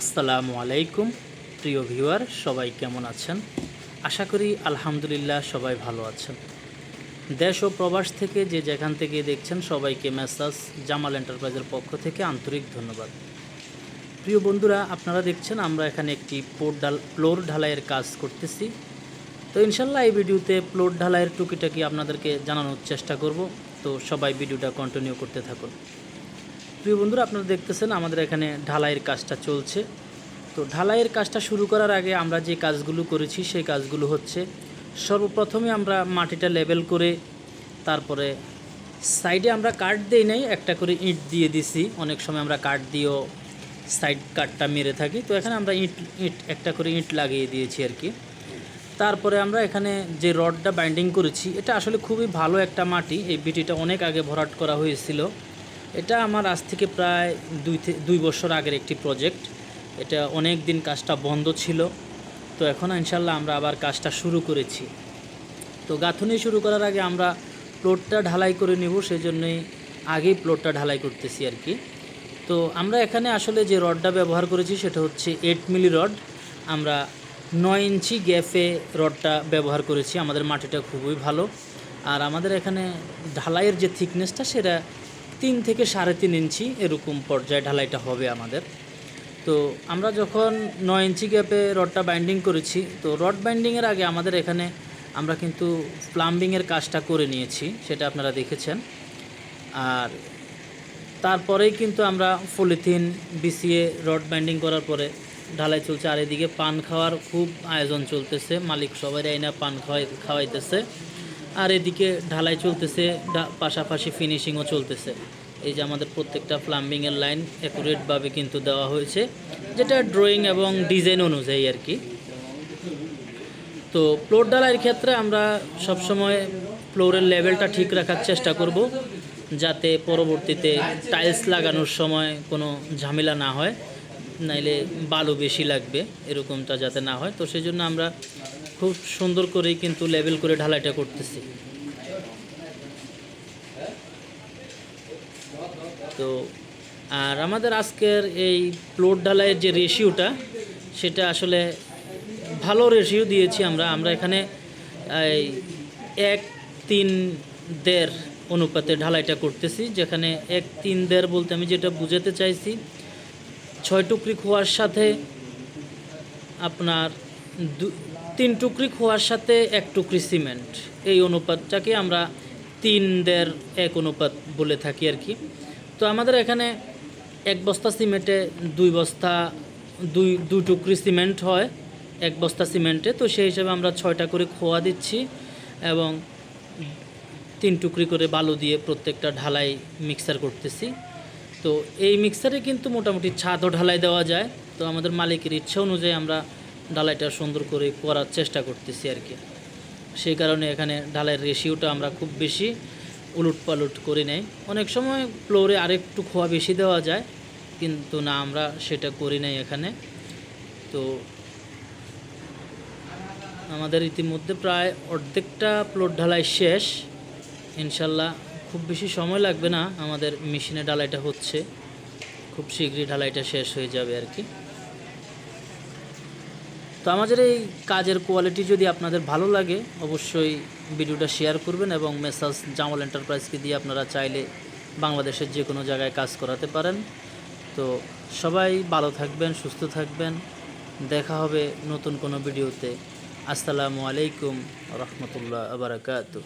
আসসালামু আলাইকুম, প্রিয় ভিউয়ার, সবাই কেমন আছেন? আশা করি আলহামদুলিল্লাহ সবাই ভালো আছেন। দেশ ও প্রবাস থেকে যে যেখান থেকে দেখছেন সবাইকে মেসাজ জামাল এন্টারপ্রাইজের পক্ষ থেকে আন্তরিক ধন্যবাদ। প্রিয় বন্ধুরা, আপনারা দেখছেন আমরা এখানে একটি পোর ডাল ফ্লোর ঢালাইয়ের কাজ করতেছি। তো ইনশাল্লাহ এই ভিডিওতে ফ্লোর ঢালাইয়ের টুকিটাকি আপনাদেরকে জানানোর চেষ্টা করব। তো সবাই ভিডিওটা কন্টিনিউ করতে থাকুন। প্রিয় বন্ধুরা, আপনারা দেখতেছেন আমাদের এখানে ঢালাইয়ের কাজটা চলছে। তো ঢালাইয়ের কাজটা শুরু করার আগে আমরা যে কাজগুলো করেছি, সেই কাজগুলো হচ্ছে সর্বপ্রথমে আমরা মাটিটা লেবেল করে, তারপরে সাইডে আমরা কাঠ দিই নাই, একটা করে ইট দিয়ে দিছি। অনেক সময় আমরা কাঠ দিয়েও সাইড কাঠটা মেরে থাকি। তো এখানে আমরা ইট ইট, একটা করে ইট লাগিয়ে দিয়েছি আর কি। তারপরে আমরা এখানে যে রডটা বাইন্ডিং করেছি, এটা আসলে খুবই ভালো একটা মাটি। এই বিটিটা অনেক আগে ভরাট করা হয়েছিল। এটা আমার আজ থেকে প্রায় দুই দুই বছর আগের একটি প্রজেক্ট এটা অনেক দিন কাজটা বন্ধ ছিল। তো এখন ইনশাল্লাহ আমরা আবার কাজটা শুরু করেছি। তো গাঁথনি শুরু করার আগে আমরা প্লটটা ঢালাই করে নেব সেই জন্যই আগেই প্লটটা ঢালাই করতেছি আর কি। তো আমরা এখানে আসলে যে রডটা ব্যবহার করেছি, সেটা হচ্ছে এইট মিলি রড আমরা নয় ইঞ্চি গ্যাপে রডটা ব্যবহার করেছি। আমাদের মাটিটা খুবই ভালো। আর আমাদের এখানে ঢালাইয়ের যে থিকনেসটা সেটা তিন থেকে সাড়ে তিন ইঞ্চি এরকম পর্যায়ে ঢালাইটা হবে আমাদের। তো আমরা যখন নয় ইঞ্চি গ্যাপে রডটা বাইন্ডিং করেছি, তো রড বাইন্ডিংয়ের আগে আমাদের এখানে আমরা কিন্তু প্লাম্বিংয়ের কাজটা করে নিয়েছি, সেটা আপনারা দেখেছেন। আর তারপরেই কিন্তু আমরা পলিথিন বিছিয়ে রড বাইন্ডিং করার পরে ঢালাই চলছে, আর এদিকে পান খাওয়ার খুব আয়োজন চলতেছে, মালিক সবাই আইনা পান খাওয়াই, খাওয়াইতেছে। আর এদিকে ঢালাই চলতেছে পাশাপাশি ফিনিশিংও চলতেছে। এই যে আমাদের প্রত্যেকটা প্লাম্বিংয়ের লাইন অ্যাকুরেটভাবে কিন্তু দেওয়া হয়েছে, যেটা ড্রয়িং এবং ডিজাইন অনুযায়ী আর কি। তো ফ্লোর ডালাইয়ের ক্ষেত্রে আমরা সবসময় ফ্লোরের লেভেলটা ঠিক রাখার চেষ্টা করব, যাতে পরবর্তীতে টাইলস লাগানোর সময় কোনো ঝামেলা না হয়, নাইলে বালু বেশি লাগবে, এরকমটা যাতে না হয়। তো সেই জন্য আমরা খুব সুন্দর করেই কিন্তু লেভেল করে ঢালাইটা করতেছি। তো, আর আমাদের আজকের এই প্লোট ঢালাইয়ের যে রেশিওটা সেটা আসলে ভালো রেশিও দিয়েছি আমরা। আমরা এখানে এক তিন দেড় অনুপাতে ঢালাইটা করতেছি, যেখানে এক তিন দেড় বলতে আমি যেটা বুঝাতে চাইছি, ছয় টুকরি খোয়ার সাথে আপনার তিন টুকরি খোয়ার সাথে এক টুকরি সিমেন্ট। এই অনুপাতটাকে আমরা তিন দেড় এক অনুপাত বলে থাকি আর কি। তো আমাদের এখানে এক বস্তা সিমেন্টে দুই বস্তা, দুই দুই টুকরি সিমেন্ট হয় এক বস্তা সিমেন্টে। তো সেই হিসাবে আমরা ছয়টা করে খোয়া দিচ্ছি এবং তিন টুকরি করে বালু দিয়ে প্রত্যেকটা ঢালাই মিক্সার করতেছি। তো এই মিক্সারে কিন্তু মোটামুটি ছাদও ঢালাই দেওয়া যায়। তো আমাদের মালিকের ইচ্ছা অনুযায়ী আমরা ঢালাইটা সুন্দর করে করার চেষ্টা করতেছি আর কি। সেই কারণে এখানে ঢালাইয়ের রেশিওটা আমরা খুব বেশি উলুট পালুট করি নাই। অনেক সময় ফ্লোরে আরেকটু খোয়া বেশি দেওয়া যায়, কিন্তু না, আমরা সেটা করি নাই এখানে। তো আমাদের ইতিমধ্যে প্রায় অর্ধেকটা প্লট ঢালাই শেষ। ইনশাল্লাহ খুব বেশি সময় লাগবে না আমাদের মেশিনে ঢালাইটা হচ্ছে। খুব শীঘ্রই ঢালাইটা শেষ হয়ে যাবে আর কি। তো আমাদের এই কাজের কোয়ালিটি যদি আপনাদের ভালো লাগে, অবশ্যই ভিডিওটা শেয়ার করবেন এবং মেসাজ জামাল এন্টারপ্রাইজকে দিয়ে আপনারা চাইলে বাংলাদেশের যে কোনো জায়গায় কাজ করাতে পারেন। তো সবাই ভালো থাকবেন, সুস্থ থাকবেন। দেখা হবে নতুন কোনো ভিডিওতে। আসসালামু আলাইকুম রহমতুল্লাহ আবরাকাতু